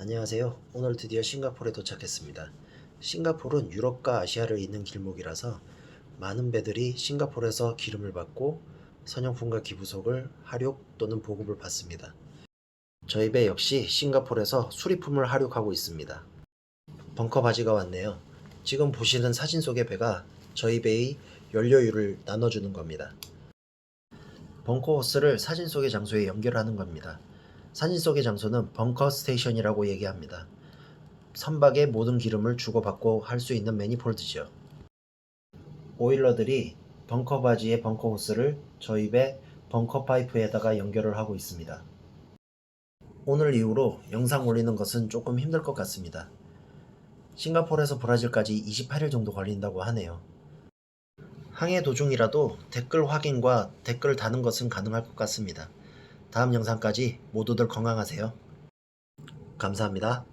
안녕하세요. 오늘 드디어 싱가포르에 도착했습니다. 싱가포르는 유럽과 아시아를 잇는 길목이라서 많은 배들이 싱가포르에서 기름을 받고 선용품과 기부속을 하륙 또는 보급을 받습니다. 저희 배 역시 싱가포르에서 수리품을 하륙하고 있습니다. 벙커 바지가 왔네요. 지금 보시는 사진 속의 배가 저희 배의 연료율을 나눠주는 겁니다. 벙커 호스를 사진 속의 장소에 연결하는 겁니다. 사진 속의 장소는 벙커 스테이션이라고 얘기합니다. 선박의 모든 기름을 주고받고 할 수 있는 매니폴드죠. 오일러들이 벙커 바지의 벙커 호스를 배 벙커 파이프에다가 연결을 하고 있습니다. 오늘 이후로 영상 올리는 것은 조금 힘들 것 같습니다. 싱가포르에서 브라질까지 28일 정도 걸린다고 하네요. 항해 도중이라도 댓글 확인과 댓글 다는 것은 가능할 것 같습니다. 다음 영상까지 모두들 건강하세요. 감사합니다.